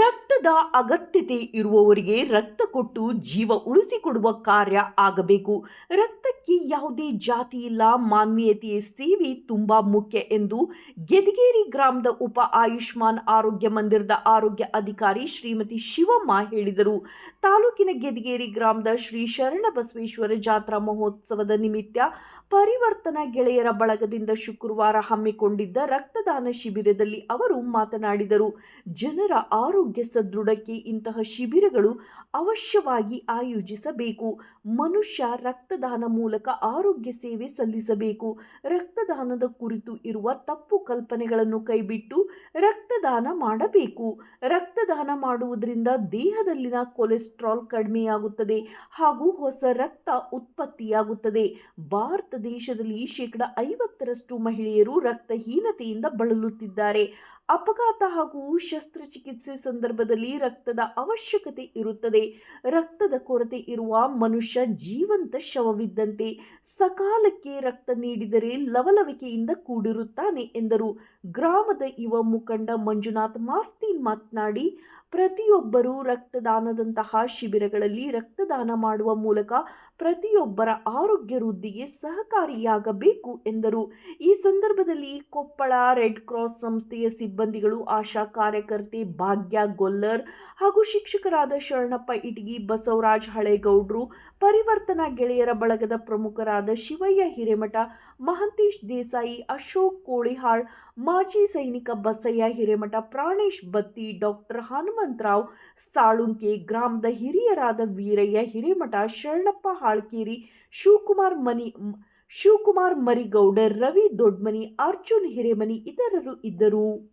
ರಕ್ತದ ಅಗತ್ಯತೆ ಇರುವವರಿಗೆ ರಕ್ತ ಕೊಟ್ಟು ಜೀವ ಉಳಿಸಿಕೊಡುವ ಕಾರ್ಯ ಆಗಬೇಕು. ರಕ್ತಕ್ಕೆ ಯಾವುದೇ ಜಾತಿ ಇಲ್ಲ. ಮಾನವೀಯತೆಯ ಸೇವೆ ತುಂಬಾ ಮುಖ್ಯ ಎಂದು ಗೆದಗೇರಿ ಗ್ರಾಮದ ಉಪ ಆಯುಷ್ಮಾನ್ ಆರೋಗ್ಯ ಮಂದಿರದ ಆರೋಗ್ಯ ಅಧಿಕಾರಿ ಶ್ರೀಮತಿ ಶಿವಮ್ಮ ಹೇಳಿದರು. ತಾಲೂಕಿನ ಗೆದಗೇರಿ ಗ್ರಾಮದ ಶ್ರೀ ಶರಣ ಬಸವೇಶ್ವರ ಜಾತ್ರಾ ಮಹೋತ್ಸವದ ನಿಮಿತ್ತ ಪರಿವರ್ತನಾ ಗೆಳೆಯರ ಬಳಗದಿಂದ ಶುಕ್ರವಾರ ಹಮ್ಮಿಕೊಂಡಿದ್ದ ರಕ್ತದಾನ ಶಿಬಿರದಲ್ಲಿ ಅವರು ಮಾತನಾಡಿದರು. ಜನರ ಆರೋಗ್ಯ ಸದೃಢಕ್ಕೆ ಇಂತಹ ಶಿಬಿರಗಳು ಅವಶ್ಯವಾಗಿ ಆಯೋಜಿಸಬೇಕು. ಮನುಷ್ಯ ರಕ್ತದಾನ ಮೂಲಕ ಆರೋಗ್ಯ ಸೇವೆ ಸಲ್ಲಿಸಬೇಕು. ರಕ್ತದಾನದ ಕುರಿತು ಇರುವ ತಪ್ಪು ಕಲ್ಪನೆಗಳನ್ನು ಕೈಬಿಟ್ಟು ರಕ್ತದಾನ ಮಾಡಬೇಕು. ರಕ್ತದಾನ ಮಾಡುವುದರಿಂದ ದೇಹದಲ್ಲಿನ ಕೊಲೆಸ್ಟ್ರಾಲ್ ಕಡಿಮೆಯಾಗುತ್ತದೆ ಹಾಗೂ ಹೊಸ ರಕ್ತ ಉತ್ಪತ್ತಿಯಾಗುತ್ತದೆ. ಭಾರತ ದೇಶದಲ್ಲಿ ಶೇಕಡ ಐವತ್ತರಷ್ಟು ಮಹಿಳೆಯರು ರಕ್ತಹೀನತೆಯಿಂದ ಬಳಲುತ್ತಿದ್ದಾರೆ. ಅಪಘಾತ ಹಾಗೂ ಶಸ್ತ್ರಚಿಕಿತ್ಸೆ ಸಂದರ್ಭದಲ್ಲಿ ರಕ್ತದ ಅವಶ್ಯಕತೆ ಇರುತ್ತದೆ. ರಕ್ತದ ಕೊರತೆ ಇರುವ ಮನುಷ್ಯ ಜೀವಂತ ಶವವಿದ್ದಂತೆ ಸಕಾಲಕ್ಕೆ ರಕ್ತ ನೀಡಿದರೆ ಲವಲವಿಕೆಯಿಂದ ಕೂಡಿರುತ್ತಾನೆ ಎಂದರು. ಗ್ರಾಮದ ಯುವ ಮುಖಂಡ ಮಂಜುನಾಥ್ ಮಾಸ್ತಿ ಮಾತನಾಡಿ, ಪ್ರತಿಯೊಬ್ಬರೂ ರಕ್ತದಾನದಂತಹ ಶಿಬಿರಗಳಲ್ಲಿ ರಕ್ತದಾನ ಮಾಡುವ ಮೂಲಕ ಪ್ರತಿಯೊಬ್ಬರ ಆರೋಗ್ಯ ವೃದ್ಧಿಗೆ ಸಹಕಾರಿಯಾಗಬೇಕು ಎಂದರು. ಈ ಸಂದರ್ಭದಲ್ಲಿ ಕೊಪ್ಪಳ ರೆಡ್ ಕ್ರಾಸ್ ಸಂಸ್ಥೆಯ ಸಿಬ್ಬಂದಿಗಳು, ಆಶಾ ಕಾರ್ಯಕರ್ತೆ ಭಾಗ್ಯ ಗೊಲ್ಲರ್ ಹಾಗೂ ಶಿಕ್ಷಕರಾದ ಶರಣಪ್ಪ ಇಟಗಿ ಬಸವರಾಜ್ ಹಳೇಗೌಡ್ರು, ಪರಿವರ್ತನಾ ಗೆಳೆಯರ ಬಳಗದ ಪ್ರಮುಖರಾದ ಶಿವಯ್ಯ ಹಿರೇಮಠ, ಮಹಂತೇಶ್ ದೇಸಾಯಿ, ಅಶೋಕ್ ಕೋಳಿಹಾಳ್, ಮಾಜಿ ಸೈನಿಕ ಬಸಯ್ಯ ಹಿರೇಮಠ, ಪ್ರಾಣೇಶ್ ಬತ್ತಿ, ಡಾಕ್ಟರ್ ಹನುಮಂತರಾವ್, ಸಾಳುಂಕೆ ಗ್ರಾಮದ ಹಿರಿಯರಾದ ವೀರಯ್ಯ ಹಿರೇಮಠ, ಶರಣಪ್ಪ ಹಾಳ್ಕೇರಿ, ಶಿವಕುಮಾರ್ ಮನಿ, ಶಿವಕುಮಾರ್ ಮರಿಗೌಡರ್, ರವಿ ದೊಡ್ಮನಿ, ಅರ್ಜುನ್ ಹಿರೇಮನಿ ಇತರರು ಇದ್ದರು.